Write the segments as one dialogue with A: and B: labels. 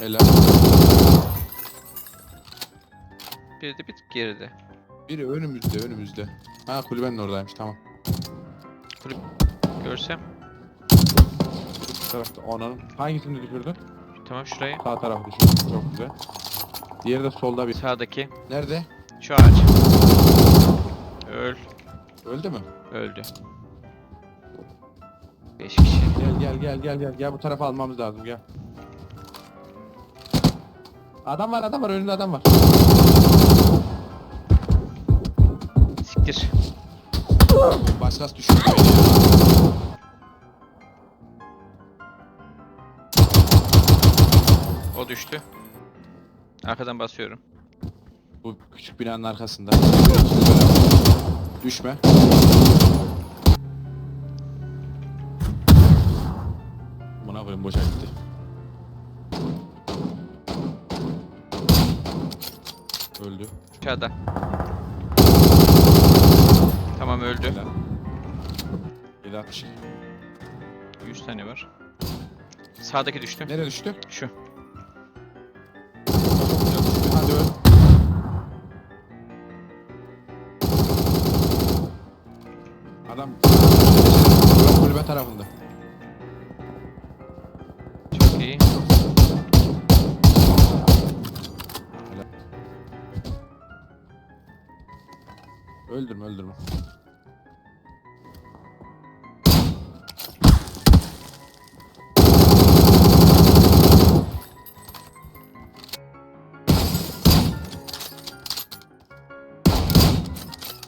A: Helal.
B: Bir de bir tık geride.
A: Biri önümüzde önümüzde. Ha kulübenin oradaymış tamam.
B: Görsem.
A: Bu tarafta ananın. Hangisini düşürdün?
B: Tamam şurayı.
A: Sağ tarafı düşürdün. Çok güzel. Diğeri de solda bir.
B: Sağdaki.
A: Nerede?
B: Şu ağaç. Öl.
A: Öldü mü?
B: Öldü. 5 kişi.
A: Gel gel gel gel gel. Gel bu tarafa almamız lazım gel. Adam var adam var önünde adam var.
B: Siktir.
A: Başkası ya.
B: O düştü. Arkadan basıyorum.
A: Bu küçük binanın arkasında. Düşme. Buna koyayım boşa gitti. Öldü.
B: Aşağıda. Tamam öldü.
A: Helal. 762.
B: 100 tane var. Sağdaki düştü.
A: Nereye düştü?
B: Şu.
A: Hadi öl. Adam kulübe tarafında. Öldürme öldürme.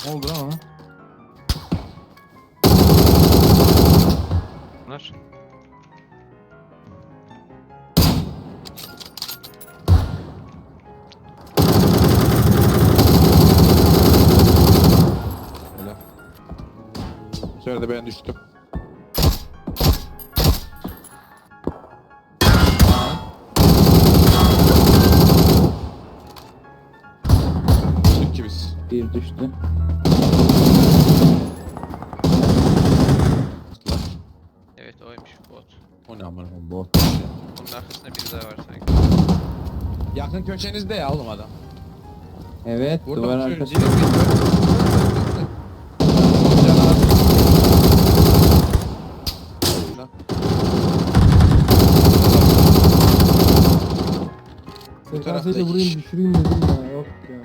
A: Ne oldu lan ona?
B: Bunlar.
A: Sefer de ben düştüm. Düştük ki biz.
C: Bir düştü.
B: Evet oymuş bot.
A: O ne amına koyayım, bot.
B: Bunun arkasında biri daha var sanki.
A: Yakın köşenizde ya oğlum adam.
C: Evet
A: Burada
C: duvar arkası.
A: direkt bir- Lan. Bu tarafta
C: SKS'de
A: iki
C: vurayım
A: kişi.
C: düşüreyim dedim ya yok ya.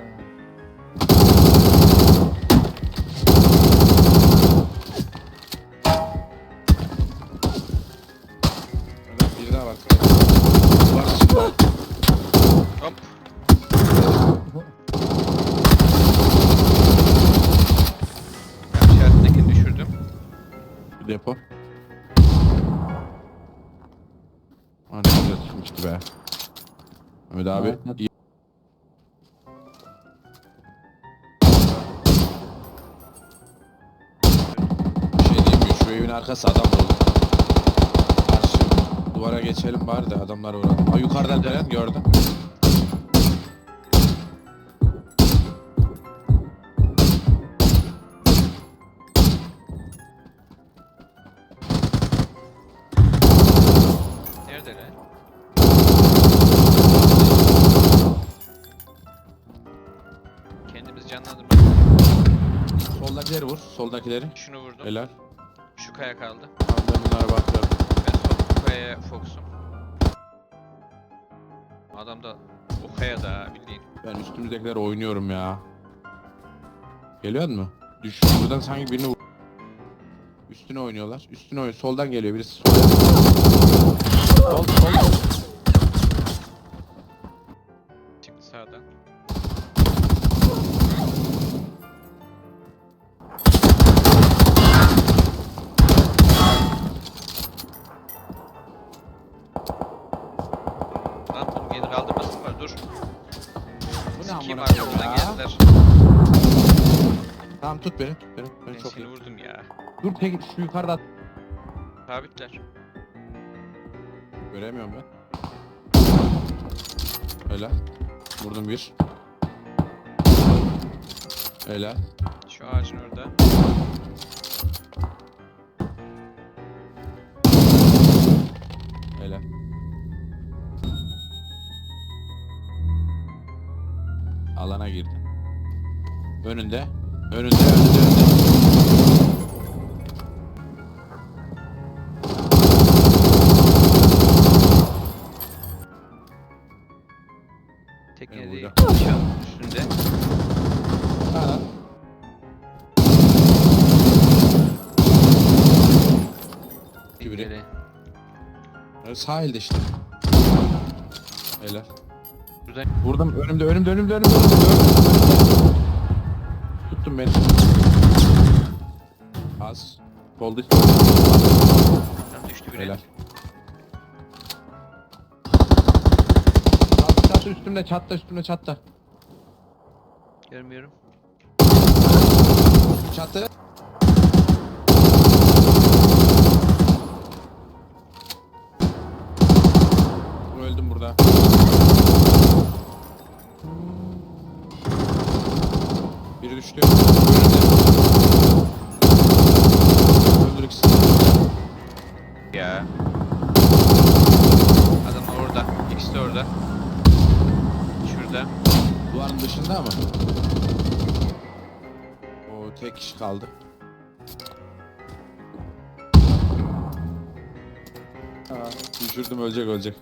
A: Öyle Bir daha var. Var.
B: Hop. Ben işaretindekini düşürdüm.
A: Bir depo. Aa, ne güzel tutmuştu be. Mehmet abi.
C: Evet.
A: iyi. Bir şey diyeyim mi? Şu evin arkası adam dolu. Karşı duvara geçelim bari de adamlar orada. Ha yukarıdan gelen gördüm.
B: Kendimizi canlandırmak.
A: Soldakileri vur. Soldakileri.
B: Şunu vurdum.
A: Helal.
B: Şu kaya kaldı.
A: Tamam bunlara bakıyorum.
B: Ben sol kayaya fokusum. Adam da o kaya da bildiğin.
A: Ben üstümüzdekileri oynuyorum ya. Geliyor mu? Düş. Buradan sanki birini vur. Üstüne oynuyorlar. Üstüne oynuyor. Soldan geliyor birisi. Sol. Sol, sol, Ne
B: Sikiyim
A: amına
B: arkamdan
A: koyayım ya?
B: geldiler.
A: Tamam tut beni. Tut beni.
B: Ben
A: Beni çok
B: seni
A: iyi.
B: vurdum ya.
A: Dur tek şu yukarıda.
B: Sabitler.
A: Göremiyorum ben. Öyle. Vurdum bir. Öyle.
B: Şu ağacın orada.
A: Alana girdi. Önünde. Önünde, önünde, önünde.
B: Tekne değil. üstünde.
A: Ha. Evet, Sahilde işte. Helal.
B: Buradan
A: Vurdum önümde önümde önümde önümde önümde. Tuttum beni. Az. Kolda
B: Tam düştü biri.
A: Helal. Çat çat üstümde çatla üstümde çatla.
B: Görmüyorum.
A: Çatı. Öldüm burada. Önünde. Öldür ikisini.
B: Ya. Adam orada. İkisi de orada. Şurada.
A: Duvarın dışında ama. O tek kişi kaldı.
C: Aa,
A: Düşürdüm ölecek ölecek.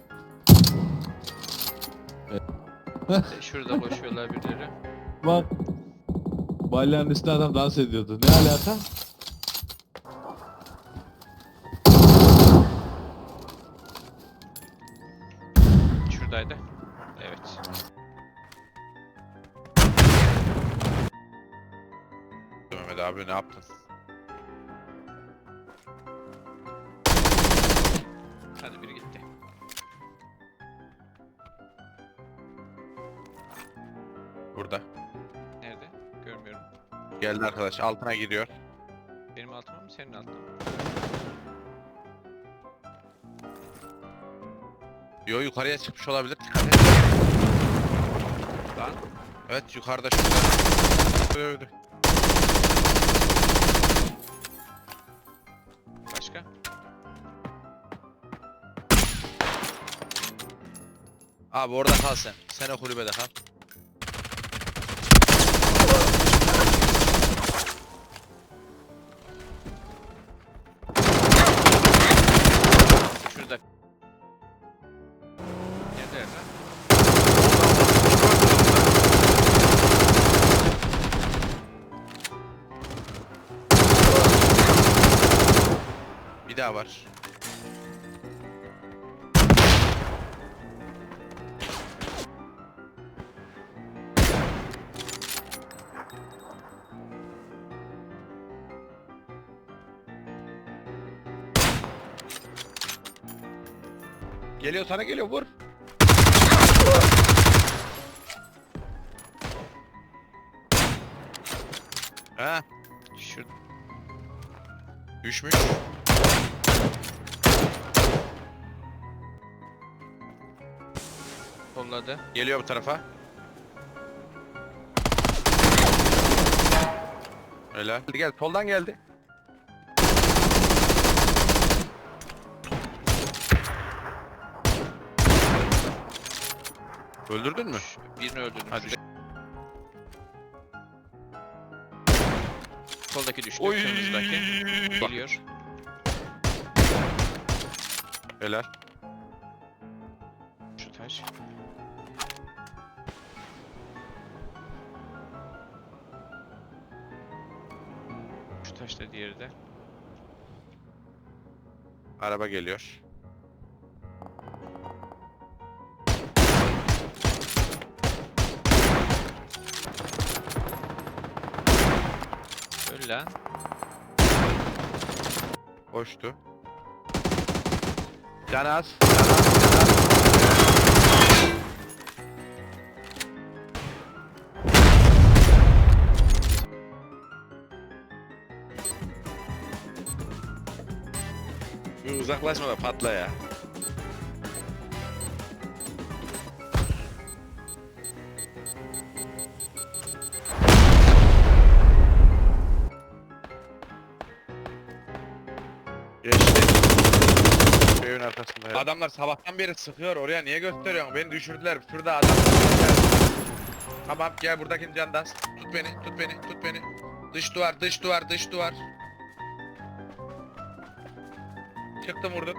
B: Şurada koşuyorlar birileri.
A: Bak. Balyanın üstünde adam dans ediyordu. Ne alaka?
B: Şuradaydı. Evet.
A: Mehmet abi ne yaptın?
B: Hadi biri gitti.
A: Burada. Geldi arkadaş altına giriyor.
B: Benim altıma mı senin altına mı?
A: Yo yukarıya çıkmış olabilir. Dikkat et.
B: Lan.
A: Evet yukarıda. Öyle öyle.
B: Başka?
A: Abi orada kal sen. Sen o kulübede kal. Daha var. Geliyor sana geliyor vur. Ha
B: Şurada.
A: düşmüş.
B: Kolladı.
A: Geliyor bu tarafa. Helal. Gel soldan geldi. Öldürdün mü?
B: Birini öldürdüm.
A: Hadi.
B: Soldaki düştü. Kırmızıdaki. Geliyor.
A: Helal.
B: Şu taş. Şu taş da diğeri de.
A: Araba geliyor.
B: Öl lan.
A: Hoştu. Garaż, garaż, garaż. Bir uzaklaşma da patla ya. Arkasında ya. Adamlar sabahtan beri sıkıyor oraya niye gösteriyorsun? Beni düşürdüler. Şurada adam. Tamam gel buradakini candan. Tut beni, tut beni, tut beni. Dış duvar, dış duvar, dış duvar. Çıktım vurdum.